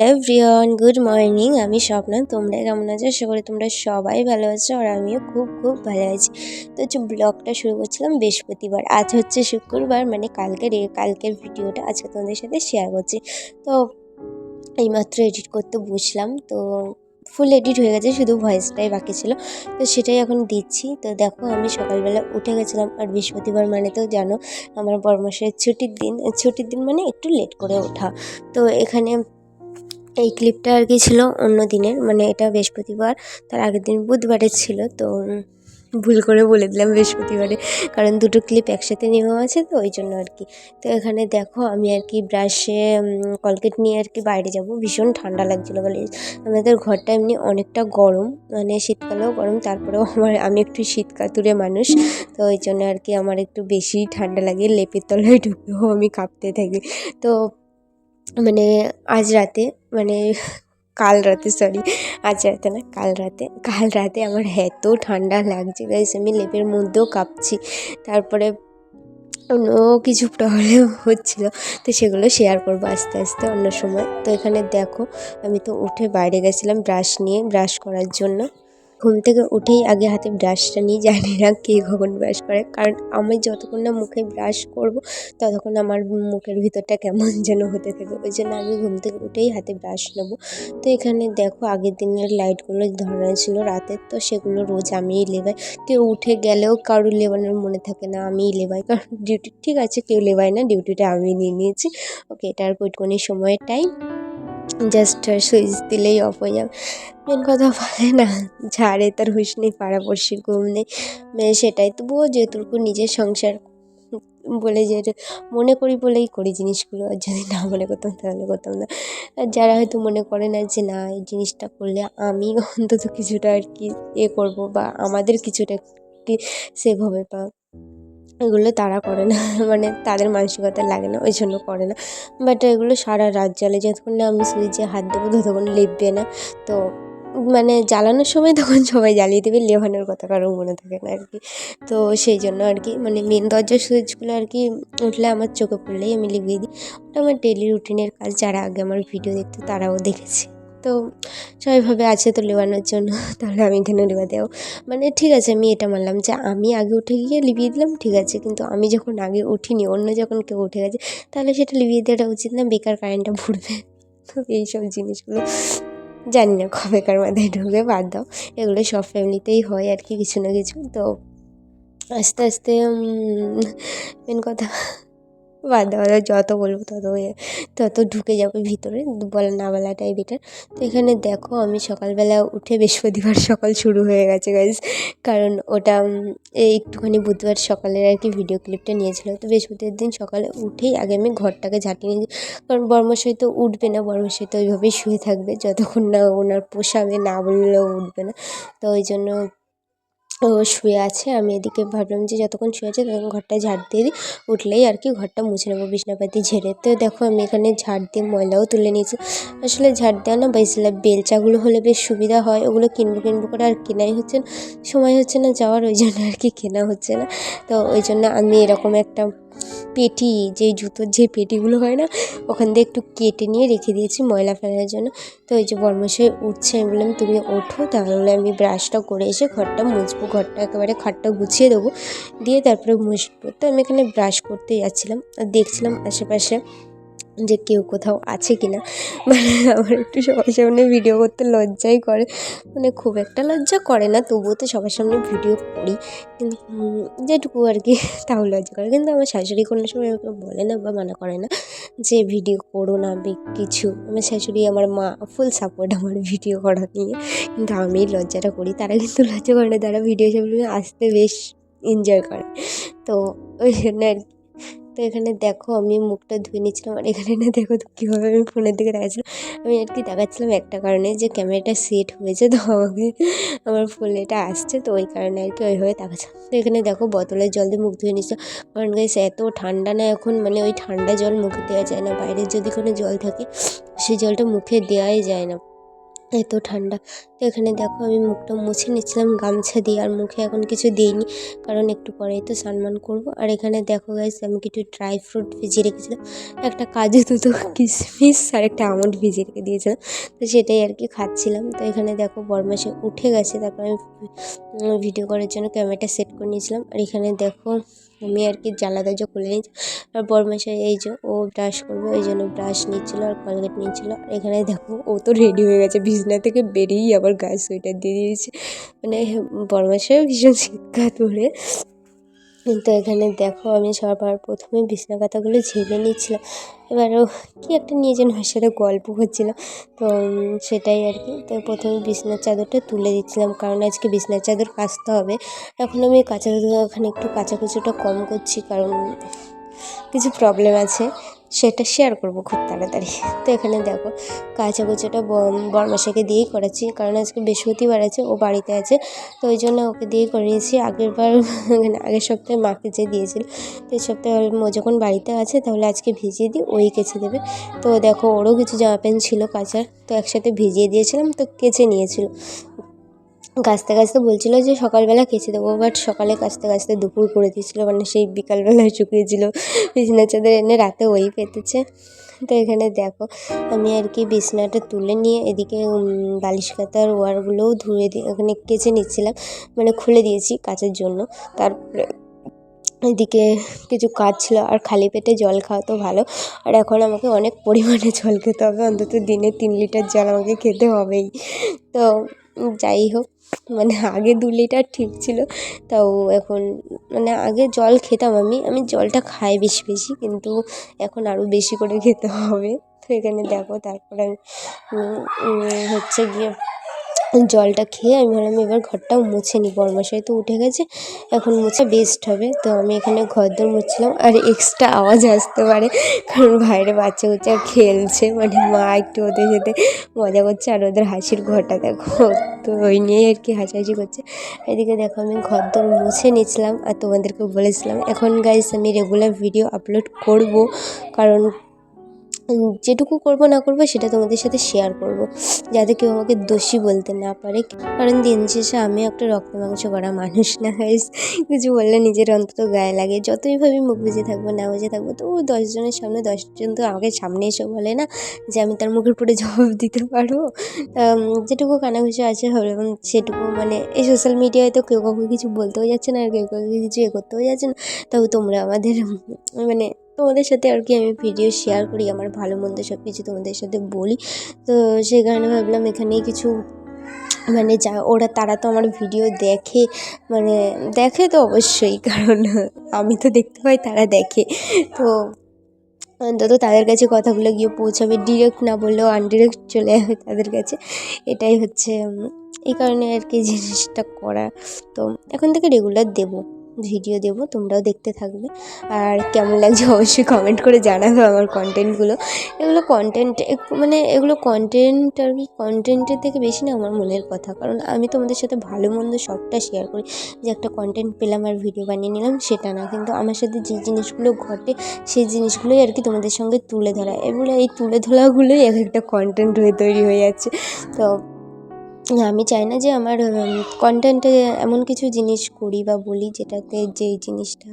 Everyone good morning আমি স্বপ্না। তোমরা কেমন আছো? আশা করি তোমরা সবাই ভালো আছো আর আমিও খুব খুব ভালো আছি। তো হচ্ছে ব্লগটা শুরু করছিলাম বৃহস্পতিবার। আজ হচ্ছে শুক্রবার মানে কালকের কালকের ভিডিওটা আজকে তোমাদের সাথে শেয়ার করছি। তো এইমাত্র এডিট করতে বসলাম। তো ফুল এডিট হয়ে গেছে, শুধু ভয়েসটাই বাকি ছিল। তো সেটাই এখন দিচ্ছি। তো দেখো, আমি সকালবেলা উঠে গেছিলাম। আর বৃহস্পতিবার মানে তো জানো, আমার বর্মশের ছুটির দিন। ছুটির দিন মানে একটু লেট করে ওঠা। তো এখানে এই ক্লিপটা আর কি ছিল অন্য দিনের মানে এটা বৃহস্পতিবার, তার আগের দিন বুধবারের ছিল, তো ভুল করে বলে দিলাম বৃহস্পতিবারে, কারণ দুটো ক্লিপ একসাথে নেওয়া আছে, তো ওই জন্য আর কি। তো এখানে দেখো, আমি আর কি ব্রাশে কলকেট নিয়ে আর কি বাইরে যাব, ভীষণ ঠান্ডা লাগছিল বলে। আমাদের ঘরটা এমনি অনেকটা গরম মানে শীতকালেও গরম, তারপরেও আমার, আমি একটু শীতকাতুরে মানুষ, তো ওই জন্য আর কি আমার একটু বেশি ঠান্ডা লাগে, লেপের তলায় ঢুকেও আমি কাঁপতে থাকি। তো মানে আজ রাতে মানে কাল রাতে সরি আজ রাতে না, কাল রাতে কাল রাতে আমার এত ঠান্ডা লাগছে গাইস আমি লেপের মধ্যেও কাঁপছি। তারপরে অন্য কিছু প্রবলেম হচ্ছিল, তো সেগুলো শেয়ার করব আস্তে আস্তে অন্য সময়। তো এখানে দেখো, আমি তো উঠে বাইরে গেছিলাম ব্রাশ নিয়ে ব্রাশ করার জন্য। ঘুম থেকে উঠেই আগে হাতে ব্রাশটা নিয়ে জানি না কে কখন ব্রাশ করে। কারণ আমি যতক্ষণ না মুখে ব্রাশ করব, ততক্ষণ আমার মুখের ভিতরটা কেমন যেন হতে থাকে। ওই জন্য আমি ঘুম থেকে উঠেই হাতে ব্রাশ নেব। তো এখানে দেখো আগের দিনের লাইটগুলো ধরানো ছিল রাতের তো সেগুলো রোজ আমিই লেবাই। কেউ উঠে গেলেও কারোর লেবানোর মনে থাকে না আমিই লেবাই। কারণ ডিউটি ঠিক আছে, কেউ লেবায় না ডিউটিটা আমি নিয়ে নিয়েছি। ওকে এটা আর কটকনি সময়ের টাইম জাস্ট সুইচ দিলেই অফ হয়ে যাবে। মেন কথা বলে না, ঝাড়ে তার হুঁশ নেই পাড়াপড়শি ঘুম নেই। মানে সেটাই তবুও যেটুকু নিজের সংসার বলে যে মনে করি বলেই করি জিনিসগুলো। আর যদি না মনে করতাম তাহলে করতাম না। আর যারা হয়তো মনে করে না যে না, এই জিনিসটা করলে আমি অন্তত কিছুটা আর কি এ করব বা আমাদের কিছুটা কি সেভ হবে বা এগুলো তারা করে না মানে তাদের মানসিকতা লাগে না, ওই জন্য করে না। বাট এগুলো সারা রাত জ্বলে, যতক্ষণ না আমি সুইচে হাত দেবো, ততক্ষণ লিপবে না। তো মানে জ্বালানোর সময় তখন সবাই জ্বালিয়ে দেবে, লেভানোর কথা কারও মনে থাকে না আর কি। তো সেই জন্য আর কি মানে মেন দরজার সুইচগুলো আর কি উঠলে আমার চোখে পড়লেই আমি লিভিয়ে দিই। ওটা আমার ডেলি রুটিনের কাজ, যারা আগে আমার ভিডিও দেখতো তারাও দেখেছে। তো সবাই ভাবে আছে তো লেবানোর জন্য, তাহলে আমি কেন লেবা দেবো মানে ঠিক আছে, আমি এটা মানলাম যে আমি আগে উঠে গিয়ে লিভিয়ে দিলাম, ঠিক আছে, কিন্তু আমি যখন আগে উঠিনি, অন্য যখন কেউ উঠে গেছে, তাহলে সেটা লিভিয়ে দেওয়াটা উচিত না, বেকার কারেন্টটা ভরবে। তো এইসব জিনিসগুলো জানি না কবেকার মাথায় ঢুকে বাদ দাও। এগুলো সব ফ্যামিলিতেই হয় আর কি, কিছু না কিছু। তো আস্তে আস্তে মেন কথা বাদ দাও এবার যত বলব তত তত ঢুকে যাবে ভিতরে, বলা না বলাটাই বেটার তো এখানে দেখো, আমি সকালবেলা উঠে বৃহস্পতিবার সকাল শুরু হয়ে গেছে গাইজ কারণ ওটা একটুখানি বুধবার সকালের আর কি ভিডিও ক্লিপটা নিয়েছিল। তো বৃহস্পতিবার দিন সকালে উঠেই আগে আমি ঘরটাকে ঝাঁটিয়ে নিয়েছি। কারণ বর্মশাই তো উঠবে না বর্মশাই তো ওইভাবেই শুয়ে থাকবে, যতক্ষণ না ওনার পোষাবে না বললেও উঠবে না। তো ওই জন্য ও শুয়ে আছে। আমি এদিকে ভাবলাম যে যতক্ষণ শুয়ে আছে ততক্ষণ ঘরটা ঝাড় দিয়ে দিই। উঠলেই আর কি ঘরটা মুছে নেব বিছনাপাতি ঝেড়ে। তো দেখো আমি এখানে ঝাড় দিয়ে ময়লাও তুলে নিয়েছি। আসলে ঝাড় দেওয়া না বেসলা বেলচাগুলো হলে বেশ সুবিধা হয়। ওগুলো কিনবো কিনবো করে আর কেনাই হচ্ছে না। সময় হচ্ছে না যাওয়ার, ওই জন্য আর কি কেনা হচ্ছে না। তো ওই জন্য আমি এরকম একটা পেটি, যে জুতোর যে পেটিগুলো হয় না, ওখান দিয়ে একটু কেটে নিয়ে রেখে দিয়েছি ময়লা ফেলার জন্য। তো ওই যে বর্মশাই উঠছে, আমি বললাম, তুমি ওঠো, তাহলে আমি ব্রাশটা করে এসে ঘরটা মুছবো, ঘরটা একেবারে খাটটা গুছিয়ে দেবো। দিয়ে তারপরে মুছবো। তো আমি এখানে ব্রাশ করতে যাচ্ছিলাম, আর দেখছিলাম আশেপাশে যে কেউ কোথাও আছে কি না। মানে আমার একটু সবার সামনে ভিডিও করতে লজ্জাই করে। মানে খুব একটা লজ্জা করে না, তবুও তো সবার সামনে ভিডিও করি। কিন্তু যেটুকু আর কি, তাও লজ্জা করে। কিন্তু আমার শাশুড়ি কোনো সময় আমাকে বলে না বা মানা করে না যে ভিডিও করো না কিছু। আমার শাশুড়ি, আমার মা ফুল সাপোর্ট আমার ভিডিও করা নিয়ে। কিন্তু আমি লজ্জাটা করি। তারা কিন্তু লজ্জা করে না, তারা ভিডিও সামনে আসতে বেশ এনজয় করে। তো ওই জন্য আর কি। তো এখানে দেখো আমি মুখটা ধুয়ে নিচ্ছিলাম আর এখানে না দেখো তো কীভাবে আমি ফোনের দিকে দেখাচ্ছিলাম আমি আর কি দেখাচ্ছিলাম একটা কারণে যে ক্যামেরাটা সেট হয়েছে তো আমাকে, আমার ফুল এটা আসছে তো ওই কারণে আর কি ওইভাবে দেখাচ্ছিলাম তো এখানে দেখো বোতলের জল দিয়ে মুখ ধুয়ে নিচ্ছিলাম কারণ গাইস এত ঠান্ডা না এখন মানে ওই ঠান্ডা জল মুখে দেওয়া যায় না। বাইরে যদি কোনো জল থাকে, সেই জলটা মুখে দেওয়াই যায় না। এত ঠান্ডা। তো এখানে দেখো আমি মুখটা মুছে নিচ্ছিলাম, গামছা দিয়ে, আর মুখে এখন কিছু দিইনি, কারণ একটু পরেই তো স্নান করব। আর এখানে দেখো গাইস আমি কিছু ড্রাই ফ্রুট ভিজিয়ে রেখেছিলাম। একটা কাজু দুটো, কিশমিশ, আর একটা আমন্ড ভিজিয়ে রেখে দিয়েছিলাম। তো সেটাই আর কি খাচ্ছিলাম। তো এখানে দেখো বরমাসে উঠে গেছে, তারপর আমি ভিডিও করার জন্য ক্যামেরাটা সেট করে নিয়েছিলাম। আর এখানে দেখো আমি আর কি জ্বালা দরজা খুলে নিয়েছি। আর বরমাসাই এই যে ও ব্রাশ করবে, ওই জন্য ব্রাশ নিচ্ছিলো আর কলগেট নিচ্ছিলো। আর এখানে দেখো, ও তো রেডি হয়ে গেছে। বিছনা থেকে বেরিয়েই আবার গায়ে সোয়েটার দিয়ে দিয়েছে। মানে বরমাসাইও ভীষণ শীতকাল ধরে তো এখানে দেখো, আমি সবার প্রথমে বিছনা পাতাগুলো ঝেড়ে নিচ্ছিলাম। এবারও কী একটা নিয়ে যেন ওর সাথে গল্প হচ্ছিল। তো সেটাই আর কি। তো প্রথমে বিছনার চাদরটা তুলে দিচ্ছিলাম, কারণ আজকে বিছনার চাদর কাচতে হবে। এখন আমি কাঁচা, ওখানে একটু কাঁচা কাচাকুচোটা কম করছি, কারণ কিছু প্রবলেম আছে। সেটা শেয়ার করব খুব তাড়াতাড়ি। তো এখানে দেখো কাঁচা কুচোটা বরমাসাকে দিয়েই করাচ্ছি, কারণ আজকে বৃহস্পতিবার আছে, ও বাড়িতে আছে, তো ওই জন্য ওকে দিয়েই করিয়েছি। আগের বার আগের সপ্তাহে মাকে যে দিয়েছিল, তো এই সপ্তাহে ও যখন বাড়িতে আছে, তাহলে আজকে ভিজিয়ে দিই ওই কেচে দেবে। তো দেখো, ওরও কিছু জামা প্যান্ট ছিল কাচার, তো একসাথে ভিজিয়ে দিয়েছিলাম, তো কেচে নিয়েছিল। কাচতে কাচতে বলছিল যে সকালবেলা কেচে দেবো বাট সকালে কাচতে কাচতে দুপুর করে দিয়েছিলো মানে সেই বিকালবেলায় শুকিয়েছিল বিছানার চাদর এনে রাতে ওই পেতেছে। তো এখানে দেখো, আমি আর কি বিছনাটা তুলে নিয়ে এদিকে বালিশ কাতার ওয়ারগুলোও ধুয়ে দিয়ে, ওখানে কেচে নিচ্ছিলাম মানে খুলে দিয়েছি কাচের জন্য। তারপরে এদিকে কিছু কাজ ছিল, আর খালি পেটে জল খাওয়া তো ভালো। আর এখন আমাকে অনেক পরিমাণে জল খেতে হবে, অন্তত দিনে তিন লিটার জল আমাকে খেতে হবেই। তো যাই হোক মানে আগে দু লিটার ঠিক ছিল, তাও এখন মানে আগে জল খেতাম আমি আমি জলটা খাই বেশি বেশি, কিন্তু এখন আরও বেশি করে খেতে হবে। তো এখানে দেখো তারপরে আমি হচ্ছে গিয়ে জলটা খেয়ে আমি ভাবলাম এবার ঘরটাও মুছে নিই। বরমশাই তো উঠে গেছে, এখন মুছে বেস্ট হবে। তো আমি এখানে ঘর দোর মুছছিলাম আর এক্সট্রা আওয়াজ আসতে পারে, কারণ বাইরে বাচ্চা কুচ্চা খেলছে। মানে মা একটু ওদের সাথে মজা করছে আর ওদের হাসির ঘরটা দেখো। তো ওই নিয়েই আর কি হাসাহাসি করছে। এদিকে দেখো আমি ঘর দোর মুছে নিয়েছিলাম আর তোমাদেরকে বলেছিলাম। এখন গাইস আমি রেগুলার ভিডিও আপলোড করব, কারণ যেটুকু করব না করব সেটা তোমাদের সাথে শেয়ার করব। যাতে কেউ আমাকে দোষী বলতে না পারে। কারণ দিন শেষে আমি একটা রক্ত মাংস করা মানুষ না গাইস কিছু বললে নিজের অন্তত গায়ে লাগে। যতই মুখ বুঝে থাকব, না বুঝে থাকব তো দশজনের সামনে দশজন তো আমাকে সামনে এসে বলে না যে আমি তার মুখের পরে জবাব দিতে পারব। যেটুকু কানাঘুষো আছে ভাবলাম সেটুকু মানে এই সোশ্যাল মিডিয়ায় তো কেউ কাউকে কিছু বলতেও যাচ্ছে না, আর কেউ কাউকে কিছু এ করতেও যাচ্ছে না। তবে তোমরা আমাদের মানে তোমাদের সাথে আর কি আমি ভিডিও শেয়ার করি, আমার ভালো মন্দ সব কিছু তোমাদের সাথে বলি। তো সেই কারণে ভাবলাম এখানেই কিছু মানে যা, ওরা, তারা তো আমার ভিডিও দেখে মানে দেখে তো অবশ্যই, কারণ আমি তো দেখতে পাই, তারা দেখে। তো অন্তত তাদের কাছে কথাগুলো গিয়ে পৌঁছাবে ডিরেক্ট না বললেও আনডিরেক্ট চলে যাবে তাদের কাছে। এটাই হচ্ছে এই কারণে আর কি জিনিসটা করা। তো এখন থেকে রেগুলার দেবো। ভিডিও দেবো, তোমরাও দেখতে থাকবে। আর কেমন লাগছে অবশ্যই কমেন্ট করে জানাবে আমার কন্টেন্টগুলো এগুলো কন্টেন্ট মানে এগুলো কন্টেন্ট আর কি কন্টেন্টের থেকে বেশি না আমার মনের কথা। কারণ আমি তোমাদের সাথে ভালো মন্দ সবটা শেয়ার করি। যে একটা কন্টেন্ট পেলাম আর ভিডিও বানিয়ে নিলাম, সেটা না। কিন্তু আমার সাথে যে জিনিসগুলো ঘটে, সেই জিনিসগুলোই আর কি তোমাদের সঙ্গে তুলে ধরা। এগুলো এই তুলে ধরাগুলোই এক একটা কন্টেন্ট হয়ে তৈরি হয়ে যাচ্ছে। তো আমি চাই না যে আমার কন্টেন্টে এমন কিছু জিনিস করি বা বলি যেটাতে যেই জিনিসটা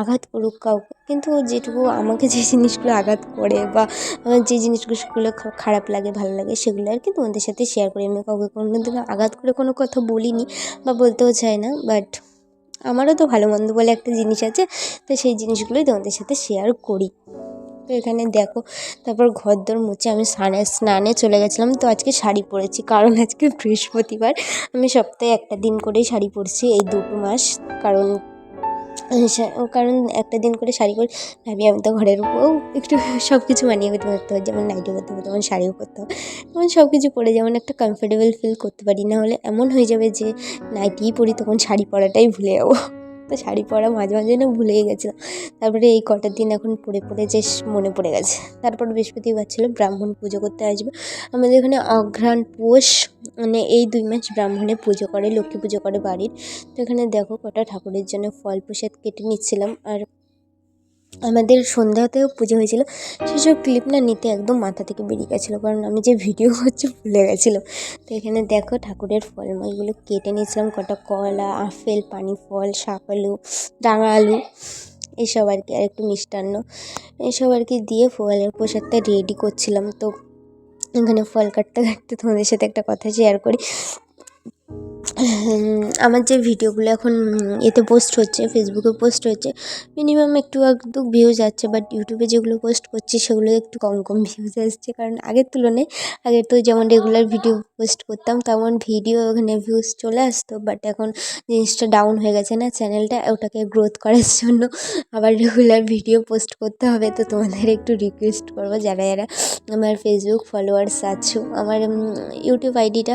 আঘাত করুক কাউকে। কিন্তু যেটুকু আমাকে যে জিনিসগুলো আঘাত করে বা আমার যে জিনিসগুলো খারাপ লাগে, ভালো লাগে, সেগুলো আর কি তোমাদের সাথে শেয়ার করি। আমি কাউকে কোনো দিনও আঘাত করে কোনো কথা বলিনি বা বলতেও চাই না বাট আমারও তো ভালো মন্দ বলে একটা জিনিস আছে, তো সেই জিনিসগুলোই তোমাদের সাথে শেয়ার করি। তো এখানে দেখো, তারপর ঘর দর মুছে আমি স্নানে স্নানে চলে গেছিলাম। তো আজকে শাড়ি পরেছি, কারণ আজকে বৃহস্পতিবার। আমি সপ্তাহে একটা দিন করেই শাড়ি পরছি এই দুটো মাস। কারণ কারণ একটা দিন করে শাড়ি পরে, ভাবি আমি তো ঘরের বউ, একটু সব কিছু মানিয়ে করতে হয়। যেমন নাইটি করতে হবে তেমন শাড়িও করতে হবে তেমন সব কিছু পরে যেমন একটা কমফোর্টেবল ফিল করতে পারি না হলে এমন হয়ে যাবে যে নাইটিই পরি, তখন শাড়ি পরাটাই ভুলে যাব। তো শাড়ি পরা মাঝে মাঝে না ভুলেই গেছিলাম। তারপরে এই কটার দিন এখন পড়ে পড়ে যে মনে পড়ে গেছে। তারপর বৃহস্পতিবার ছিল, ব্রাহ্মণ পুজো করতে আসবে। আমাদের এখানে অঘ্রাণ পোষ মানে এই দুই মাস ব্রাহ্মণে পুজো করে, লক্ষ্মী পুজো করে বাড়ির। তো এখানে দেখো কটা ঠাকুরের জন্য ফল প্রসাদ কেটে নিচ্ছিলাম। আর আমাদের সন্ধ্যাতেও পুজো হয়েছিল। সেসব ক্লিপ না নিতে একদম মাথা থেকে বেরিয়ে গেছিল, কারণ আমি যে ভিডিও করছি ভুলে গেছিলাম। তো এখানে দেখো ঠাকুরের ফলমূলগুলো কেটে নিয়েছিলাম, কটা কলা, আপেল পানি ফল শাক আলু, ডাঙা আলু, এসব আর কি, আর একটু মিষ্টান্ন, এসব আর কি দিয়ে ফলের প্রসাদটা রেডি করছিলাম। তো এখানে ফল কাটতে কাটতে তোমাদের সাথে একটা কথা শেয়ার করি। আমার যে ভিডিওগুলো এখন এতে পোস্ট হচ্ছে ফেসবুকে পোস্ট হচ্ছে মিনিমাম একটু একটু ভিউজ যাচ্ছে বাট ইউটিউবে যেগুলো পোস্ট করছি, সেগুলো একটু কম কম ভিউজ আসছে, কারণ আগের তুলনায় আগে তো যেমন রেগুলার ভিডিও পোস্ট করতাম, তেমন ভিডিও ওখানে ভিউজ চলে আসতো বাট এখন জিনিসটা ডাউন হয়ে গেছে না চ্যানেলটা ওটাকে গ্রোথ করার জন্য, আবার রেগুলার ভিডিও পোস্ট করতে হবে, তো তোমাদের একটু রিকোয়েস্ট করব, যারা যারা আমার ফেসবুক ফলোয়ার্স আছো, আমার ইউটিউব আইডিটা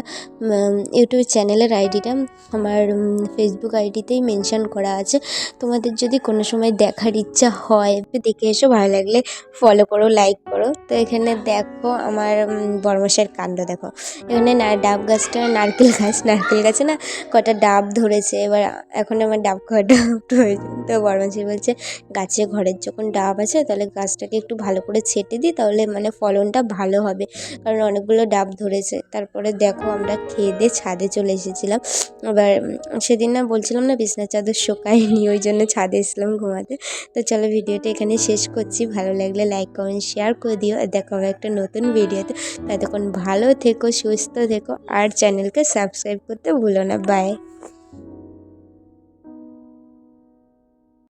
ইউটিউব চ্যানেলের আইডিটা আমার ফেসবুক আইডিতেই মেনশন করা আছে। তোমাদের যদি কোনো সময় দেখার ইচ্ছা হয় দেখে এসো, ভালো লাগলে ফলো করো লাইক করো। তো এখানে দেখো আমার বড়মশাইয়ের কাণ্ড দেখো। এখানে না, ডাব গাছটা নারকেল গাছ, নারকেল গাছে না কটা ডাব ধরেছে। এবার এখন আমার ডাব খাওয়াটা প্রয়োজন। তো বড়মশাই বলছে, গাছে ঘরের যখন ডাব আছে, তাহলে গাছটাকে একটু ভালো করে ছেটে দিই, তাহলে মানে ফলনটা ভালো হবে। কারণ অনেকগুলো ডাব ধরেছে। তারপরে দেখো আমরা খেয়ে দিয়ে ছাদে চলে এসেছিলাম এবার আবার সেদিন না বলছিলাম না বিছনার চাদর শোকায়নি, ওই জন্য ছাদে এসলাম ঘুমাতে। তো চলো ভিডিওটা এখানে শেষ করছি। ভালো লাগলে লাইক কমেন্ট শেয়ার করে দিও। আর দেখো একটা নতুন ভিডিওতে। ততক্ষণ ভালো থেকো, সুস্থ থেকো। আর চ্যানেলকে সাবস্ক্রাইব করতে ভুলো না। বাই